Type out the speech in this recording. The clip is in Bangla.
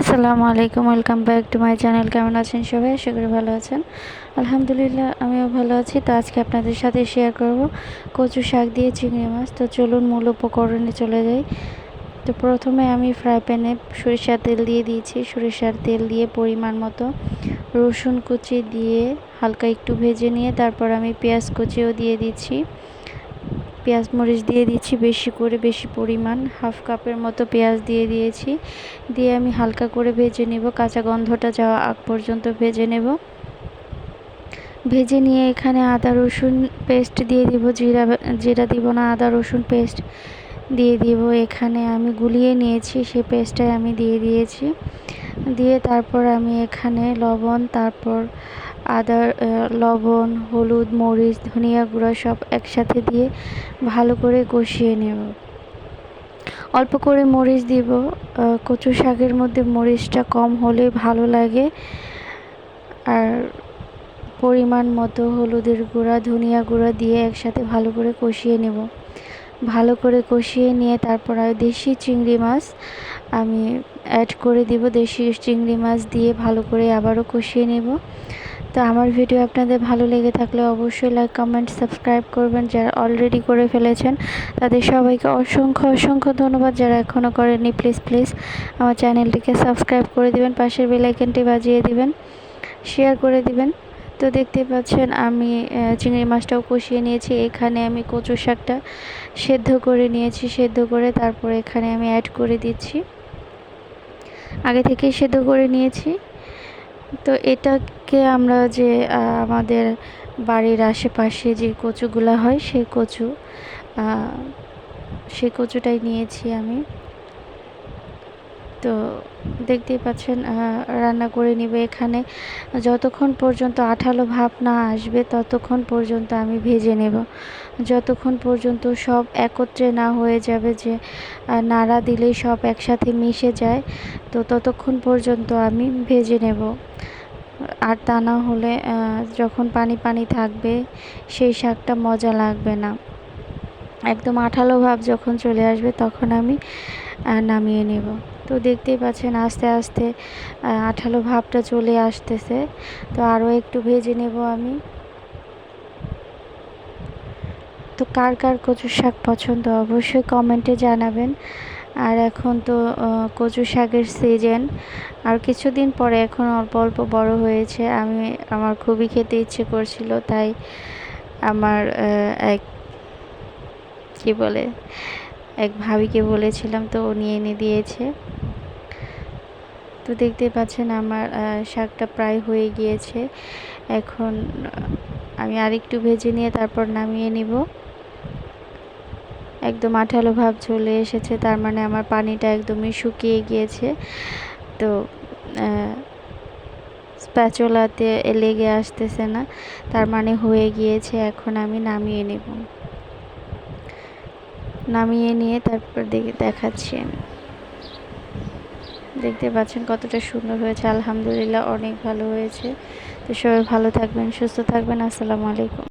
আসসালামু আলাইকুম, welcome back to my channel. কেমন আছেন সবাই? আশা করি ভালো আছেন। আলহামদুলিল্লাহ, আমিও ভালো আছি। তো আজকে আপনাদের সাথে শেয়ার করব কচু শাক দিয়ে চিংড়ি মাছ। তো চলুন মূল উপকরণে চলে যাই। তো প্রথমে আমি ফ্রাই প্যানে সরিষার তেল দিয়ে দিয়েছি। সরিষার তেল দিয়ে পরিমাণ মতো রসুন কুচি দিয়ে হালকা একটু ভেজে নিয়ে তারপর আমি পেঁয়াজ কুচিও দিয়ে দিচ্ছি। পেঁয়াজ মরিচ দিয়ে দিচ্ছি বেশি করে, বেশি পরিমাণ। হাফ কাপের মতো পেঁয়াজ দিয়ে দিয়েছি। দিয়ে আমি হালকা করে ভেজে নেব। কাঁচা গন্ধটা যাওয়া আগ পর্যন্ত ভেজে নেব। ভেজে নিয়ে এখানে আদা, রসুন পেস্ট দিয়ে দিব। জিরা জিরা দিব না, আদা, রসুন পেস্ট দিয়ে দিব। এখানে আমি গুলিয়ে নিয়েছি। সেই পেস্টটাই আমি দিয়ে দিয়েছি। দিয়ে তারপর আমি এখানে লবণ, তারপর আদা লবণ, হলুদ, মরিচ, ধনিয়া গুঁড়া সব একসাথে দিয়ে ভালো করে কষিয়ে নেব। অল্প করে মরিচ দিব। কচু শাকের মধ্যে মরিচটা কম হলে ভালো লাগে। আর পরিমাণ মতো হলুদের গুঁড়া, ধনিয়া গুঁড়া দিয়ে একসাথে ভালো করে কষিয়ে নেব। ভালো করে কষিয়ে নিয়ে তারপর আর দেশি চিংড়ি মাছ আমি অ্যাড করে দিব। দেশি চিংড়ি মাছ দিয়ে ভালো করে আবারও কষিয়ে নেব। তো আমার ভিডিও আপনাদের ভালো লেগে থাকলে অবশ্যই লাইক কমেন্ট সাবস্ক্রাইব করবেন। যারা অলরেডি করে ফেলেছেন, তাদের সবাইকে অসংখ্য অসংখ্য ধন্যবাদ। যারা এখনও করেননি প্লিজ প্লিজ আমার চ্যানেলটিকে সাবস্ক্রাইব করে দিবেন। পাশের বেলাইকেনটি বাজিয়ে দিবেন। শেয়ার করে দিবেন। তো দেখতে পাচ্ছেন আমি চিংড়ি মাছটাও কষিয়ে নিয়েছি। এখানে আমি কচু শাকটা সেদ্ধ করে নিয়েছি, সেদ্ধ করে তারপর এখানে আমি অ্যাড করে দিচ্ছি। আগে থেকেই সেদ্ধ করে নিয়েছি। তো এটাকে আমরা যে আমাদের বাড়ির আশেপাশে যে কচুগুলো হয়, সেই কচু সেই কচুটাই নিয়েছি আমি। তো দেখতেই পাচ্ছেন রান্না করে নিবে এখানে। যতক্ষণ পর্যন্ত আঠালো ভাব না আসবে, ততক্ষণ পর্যন্ত আমি ভেজে নেব। যতক্ষণ পর্যন্ত সব একত্রে না হয়ে যাবে যে নাড়া দিলেই সব একসাথে মিশে যায়, তো ততক্ষণ পর্যন্ত আমি ভেজে নেব। আর তা না হলে যখন পানি পানি থাকবে, সেই শাকটা মজা লাগবে না। একদম আঠালো ভাব যখন চলে আসবে, তখন আমি নামিয়ে নেব। তো দেখতেই পাচ্ছেন আস্তে আস্তে আঠালো ভাবটা চলে আসতেছে। তো আরও একটু ভেজে নেব আমি। তো কার কার কচু শাক পছন্দ অবশ্যই কমেন্টে জানাবেন। আর এখন তো কচু শাকের সিজন আর কিছুদিন পরে এখন অল্প অল্প বড় হয়েছে। আমি, আমার খুবই খেতে ইচ্ছে করছিল, তাই আমার এক, কি বলে এক ভাবিকে বলেছিলাম, তো ও নিয়ে এনে দিয়েছে। তো দেখতে পাচ্ছেন আমার শাকটা প্রায় হয়ে গিয়েছে। এখন আমি আরেকটু ভেজে নিয়ে তারপর নামিয়ে নিব। একদম আঠালো ভাব চলে এসেছে, তার মানে আমার পানিটা একদমই শুকিয়ে গিয়েছে। তো স্প্যাচোলাতে লেগে আসতেছে না, তার মানে হয়ে গিয়েছে, এখন আমি নামিয়ে নেব। নামিয়ে নিয়ে তারপর দেখে দেখাচ্ছি আমি। দেখতে পাচ্ছেন কতটা সুন্দর হয়েছে। আলহামদুলিল্লাহ অনেক ভালো হয়েছে। তো সবাই ভালো থাকবেন, সুস্থ থাকবেন। আসসালামু আলাইকুম।